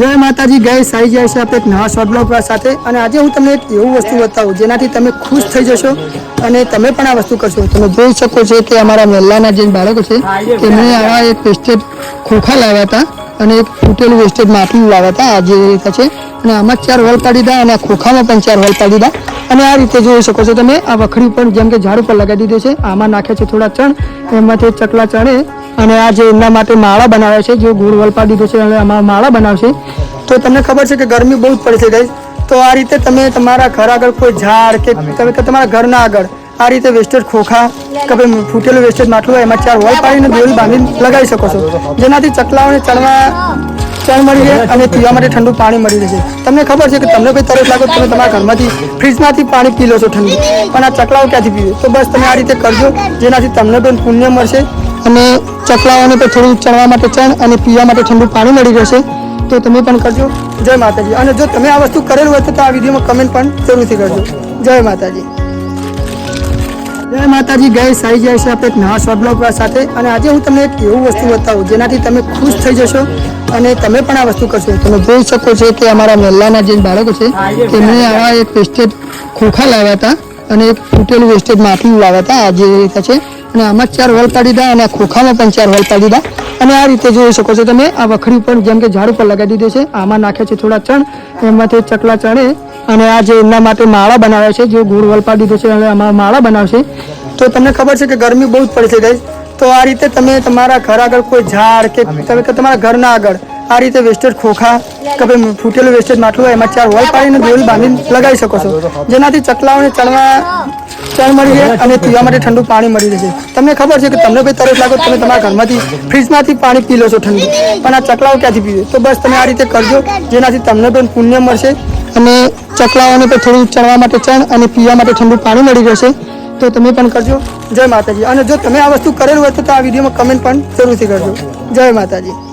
જય માતાજી ગઈ સાઈ, જાય છે આપણે એક નવા શોર્ટ બ્લોગ સાથે અને આજે હું તમને એક એવું વસ્તુ બતાવું જેનાથી તમે ખુશ થઈ જશો અને તમે પણ આ વસ્તુ કરશો. તમે જોઈ શકો છો કે અમારા મહેલાના જે બાળકો છે તેમણે આવા એક વેસ્ટેજ ખોખા લાવ્યા હતા અને એક ફૂટેલું વેસ્ટેજ માટલું લાવ્યા હતા, આ જે રીતે છે. અને આમાં ચાર હોલ પાડી દીધા અને ખોખામાં પણ ચાર હોલ પાડી દીધા. અને આ રીતે જોઈ શકો છો તમે, આ વખડી પણ જેમ કે ઝાડ ઉપર લગાવી દીધું છે, આમાં નાખે છે થોડા ચણ, એમાંથી ચકલા ચણે અને આ જે એમના માટે માળા બનાવ્યા છે જે ગોળ વલપા દીધો છે, અને આમાં માળા બનાવશે. તો તમને ખબર છે કે ગરમી બહુ જ પડે છે તો આ રીતે તમે તમારા ઘર આગળ કોઈ ઝાડ કે તમે તમારા ઘરના આગળ આ રીતે વેસ્ટેજ ખોખા કે ભાઈ ફૂટેલું વેસ્ટેજ માટલું હોય, એમાં ચાર વોલ પાડીને દોરી બાંધીને લગાવી શકો છો. જેનાથી ચકલાઓને ચણવા, ચણ મળી રહે અને પીવા માટે ઠંડુ પાણી મળી રહેશે તમને ખબર છે કે તમને કોઈ તરસ લાગો તમે તમારા ઘરમાંથી ફ્રીજમાંથી પાણી પી લો છો ઠંડુ. પણ આ ચકલાઓ ક્યાંથી પીવે? તો બસ તમે આ રીતે કરજો, જેનાથી તમને પણ પુણ્ય મળશે. અને ચકલાઓને પણ થોડું ચણવા માટે ચણ અને પીવા માટે ઠંડુ પાણી મળી રહેશે, તો તમે પણ કરજો. જય માતાજી. અને જો તમે આ વસ્તુ કરેલું હોય તો આ વિડીયોમાં કમેન્ટ પણ જરૂરથી કરજો. જય માતાજી. જય માતાજી ગઈ સાઈ જાય છે આપણે એક નવા શોર્ટ સાથે. અને આજે હું તમને એક એવું વસ્તુ બતાવું, જેનાથી તમે ખુશ થઈ જશો અને તમે પણ આ વસ્તુ કરશો. તમે જોઈ શકો છો કે અમારા મહેલાના જે બાળકો છે તેમણે આવા એક વેસ્ટેજ ખોખા લાવ્યા હતા અને એક ફૂટેલું વેસ્ટેજ માટલું લાવ્યા હતા. આ જે રીતે છે અને આમાં ચાર હોલ પાડી દીધા અને ખોખામાં પણ ચાર પાડી દીધા. અને આ રીતે જોઈ શકો છો તમે, આ વખરી પણ જેમ કે ઝાડ ઉપર લગાવી દીધી છે, આમાં નાખે છે થોડા ચણ, એમાંથી ચકલા ચણે અને આ જે એમના માટે માળા બનાવે છે, જે ગોળ વલપા દીધો છે, અને આમાં માળા બનાવશે. તો તમને ખબર છે કે ગરમી બહુ જ પડે છે તો આ રીતે તમે તમારા ઘર આગળ કોઈ ઝાડ કે તમે તમારા ઘરના આગળ આ રીતે વેસ્ટેડ ખોખા કે ભાઈ ફૂટેલું વેસ્ટેડ માટલું હોય, એમાં ચાર હોલ પાડીને દોરી બાંધીને લગાવી શકો છો. જેનાથી ચકલાઓને ચણવા ચણ મળી રહે અને પીવા માટે ઠંડુ પાણી મળી રહેશે તમને ખબર છે કે તમને કોઈ તરસ લાગો તમે તમારા ઘરમાંથી ફ્રીજમાંથી પાણી પી લો છો ઠંડુ. પણ આ ચકલાઓ ક્યાંથી પીવે? તો બસ તમે આ રીતે કરજો. જેનાથી તમને પણ પુણ્ય મળશે અને ચકલાઓને પણ થોડું ચણવા માટે ચણ અને પીવા માટે ઠંડુ પાણી મળી રહેશે. તો તમે પણ કરજો. જય માતાજી. અને જો તમે આ વસ્તુ કરેલું હોય તો આ વિડીયોમાં કમેન્ટ પણ જરૂરથી કરજો. જય માતાજી.